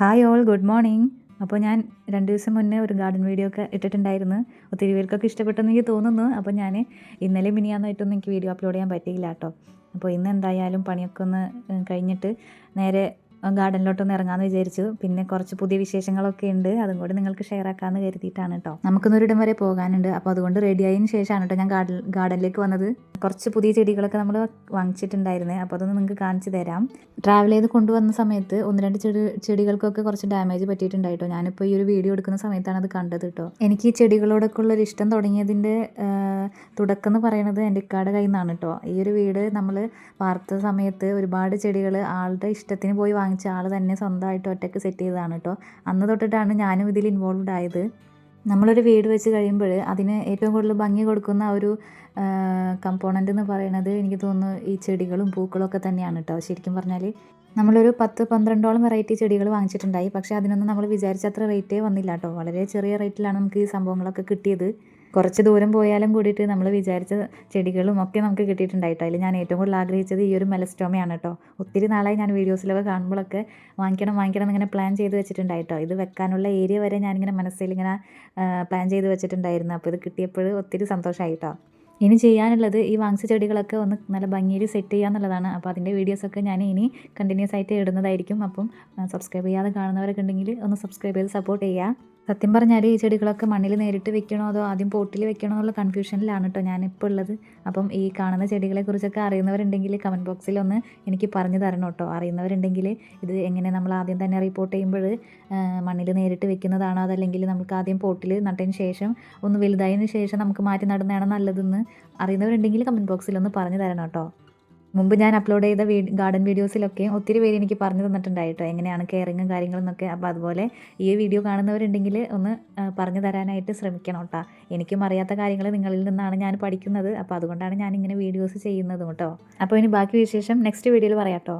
Hi all good morning. അപ്പോൾ ഞാൻ രണ്ട് ദിവസം മുന്നേ ഒരു ഗാർഡൻ വീഡിയോ ഒക്കെ ഇട്ടിട്ടുണ്ടായിരുന്നു. ഒത്തിരി പേർക്കൊക്കെ ഇഷ്ടപ്പെട്ടെന്ന് എനിക്ക് തോന്നുന്നു. അപ്പോൾ ഞാൻ ഇന്നലെ മിനിയാന്നായിട്ടൊന്നും എനിക്ക് വീഡിയോ അപ്ലോഡ് ചെയ്യാൻ പറ്റിയില്ല കേട്ടോ. അപ്പോൾ ഇന്ന് എന്തായാലും പണിയൊക്കെ ഒന്ന് കഴിഞ്ഞിട്ട് നേരെ ഗാർഡനിലോട്ടൊന്ന് ഇറങ്ങാമെന്ന് വിചാരിച്ചു. പിന്നെ കുറച്ച് പുതിയ വിശേഷങ്ങളൊക്കെ ഉണ്ട്. അതും കൂടി നിങ്ങൾക്ക് ഷെയർ ആക്കാമെന്ന് കരുതിയിട്ടാണ് കേട്ടോ നമുക്കൊന്നൊരിടം വരെ പോകാനുണ്ട്. അപ്പോൾ അതുകൊണ്ട് റെഡി ആയതിനു ശേഷമാണ് കേട്ടോ ഞാൻ ഗാർഡൻ ഗാർഡനിലേക്ക് വന്നത്. കുറച്ച് പുതിയ ചെടികളൊക്കെ നമ്മൾ വാങ്ങിച്ചിട്ടുണ്ടായിരുന്നേ. അപ്പോൾ അതൊന്ന് നിങ്ങൾക്ക് കാണിച്ചു തരാം. ട്രാവൽ ചെയ്ത് കൊണ്ടുവന്ന സമയത്ത് ഒന്ന് രണ്ട് ചെടി ചെടികൾക്കൊക്കെ കുറച്ച് ഡാമേജ് പറ്റിയിട്ടുണ്ടായിട്ടോ ഞാനിപ്പോൾ ഈ ഒരു വീഡിയോ എടുക്കുന്ന സമയത്താണ് അത് കണ്ടത് കേട്ടോ എനിക്ക് ഈ ചെടികളോടൊക്കെ ഉള്ളൊരു ഇഷ്ടം തുടങ്ങിയതിന്റെ തുടക്കം എന്ന് പറയുന്നത് എന്റെ ഇക്കാട് കയ്യിൽ നിന്നാണ് കേട്ടോ ഈ ഒരു വീട് നമ്മൾ വാർത്ത സമയത്ത് ഒരുപാട് ചെടികൾ ആളുടെ ഇഷ്ടത്തിന് പോയി വാങ്ങിച്ച ആൾ തന്നെ സ്വന്തമായിട്ട് ഒറ്റയ്ക്ക് സെറ്റ് ചെയ്തതാണ് കേട്ടോ അന്ന് തൊട്ടിട്ടാണ് ഞാനും ഇതിൽ ഇൻവോൾവ് ആയത്. നമ്മളൊരു വീട് വെച്ച് കഴിയുമ്പോൾ അതിന് ഏറ്റവും കൂടുതൽ ഭംഗി കൊടുക്കുന്ന ഒരു കമ്പോണന്റ് എന്ന് പറയുന്നത് എനിക്ക് തോന്നുന്നു ഈ ചെടികളും പൂക്കളും ഒക്കെ തന്നെയാണ് കേട്ടോ ശരിക്കും പറഞ്ഞാൽ നമ്മളൊരു പത്ത് പന്ത്രണ്ടോളം വെറൈറ്റി ചെടികൾ വാങ്ങിച്ചിട്ടുണ്ടായി. പക്ഷേ അതിനൊന്നും നമ്മൾ വിചാരിച്ചത്ര റേറ്റേ വന്നില്ല കേട്ടോ വളരെ ചെറിയ റേറ്റിലാണ് നമുക്ക് ഈ സംഭവങ്ങളൊക്കെ കിട്ടിയത്. കുറച്ച് ദൂരം പോയാലും കൂടിയിട്ട് നമ്മൾ വിചാരിച്ച ചെടികളും ഒക്കെ നമുക്ക് കിട്ടിയിട്ടുണ്ടായിട്ടോ. അതിൽ ഞാൻ ഏറ്റവും കൂടുതൽ ആഗ്രഹിച്ചത് ഈ ഒരു മെലസ്റ്റോമയാണ് കേട്ടോ. ഒത്തിരി നാളായി ഞാൻ വീഡിയോസിലൊക്കെ കാണുമ്പോഴൊക്കെ വാങ്ങിക്കണം വാങ്ങിക്കണം എന്നിങ്ങനെ പ്ലാൻ ചെയ്ത് വെച്ചിട്ടുണ്ടായിട്ടോ. ഇത് വെക്കാനുള്ള ഏരിയ വരെ ഞാനിങ്ങനെ മനസ്സിൽ ഇങ്ങനെ പ്ലാൻ ചെയ്ത് വെച്ചിട്ടുണ്ടായിരുന്നു. അപ്പോൾ ഇത് കിട്ടിയപ്പോൾ ഒത്തിരി സന്തോഷമായിട്ടോ ഇനി ചെയ്യാനുള്ളത് ഈ വാങ്ങിച്ച ചെടികളൊക്കെ ഒന്ന് നല്ല ഭംഗിയിൽ സെറ്റ് ചെയ്യുക എന്നുള്ളതാണ്. അപ്പോൾ അതിന്റെ വീഡിയോസൊക്കെ ഞാൻ ഇനി കണ്ടിന്യൂസ് ആയിട്ട് ഇടുന്നതായിരിക്കും. അപ്പം സബ്സ്ക്രൈബ് ചെയ്യാതെ കാണുന്നവരൊക്കെ ഉണ്ടെങ്കിൽ ഒന്ന് സബ്സ്ക്രൈബ് ചെയ്ത് സപ്പോർട്ട് ചെയ്യുക. സത്യം പറഞ്ഞാൽ ഈ ചെടികളൊക്കെ മണ്ണിൽ നേരിട്ട് വെക്കണോ അതോ ആദ്യം പോട്ടിൽ വെക്കണോ എന്നുള്ള കൺഫ്യൂഷനിലാണ് കേട്ടോ ഞാനിപ്പോൾ ഉള്ളത് അപ്പം ഈ കാണുന്ന ചെടികളെ കുറിച്ചൊക്കെ അറിയുന്നവരുണ്ടെങ്കിൽ കമന്റ് ബോക്സിൽ ഒന്ന് എനിക്ക് പറഞ്ഞു തരണം കേട്ടോ അറിയുന്നവരുണ്ടെങ്കിൽ ഇത് എങ്ങനെ നമ്മൾ ആദ്യം തന്നെ റിപ്പോർട്ട് ചെയ്യുമ്പോൾ മണ്ണിൽ നേരിട്ട് വെക്കുന്നതാണോ അതല്ലെങ്കിൽ നമുക്ക് ആദ്യം പോട്ടിൽ നട്ടതിന് ശേഷം ഒന്ന് വലുതായതിന് ശേഷം നമുക്ക് മാറ്റി നടുന്നതാണോ നല്ലതെന്ന് അറിയുന്നവരുണ്ടെങ്കിൽ കമന്റ് ബോക്സിൽ ഒന്ന് പറഞ്ഞു തരണം കേട്ടോ മുമ്പ് ഞാൻ അപ്ലോഡ് ചെയ്ത വീ ഗാർഡൻ വീഡിയോസിലൊക്കെ ഒത്തിരി പേര് എനിക്ക് പറഞ്ഞു തന്നിട്ടുണ്ടായിട്ടോ. എങ്ങനെയാണ് കെയറിങ്ങും കാര്യങ്ങളും എന്നൊക്കെ അപ്പോൾ അതുപോലെ ഈ വീഡിയോ കാണുന്നവരുണ്ടെങ്കിൽ ഒന്ന് പറഞ്ഞു തരാനായിട്ട് ശ്രമിക്കണം കേട്ടോ എനിക്കും അറിയാത്ത കാര്യങ്ങൾ നിങ്ങളിൽ നിന്നാണ് ഞാൻ പഠിക്കുന്നത്. അപ്പോൾ അതുകൊണ്ടാണ് ഞാൻ ഇങ്ങനെ വീഡിയോസ് ചെയ്യുന്നതും കേട്ടോ അപ്പോൾ ഇനി ബാക്കി വിശേഷം നെക്സ്റ്റ് വീഡിയോയിൽ പറയാം കേട്ടോ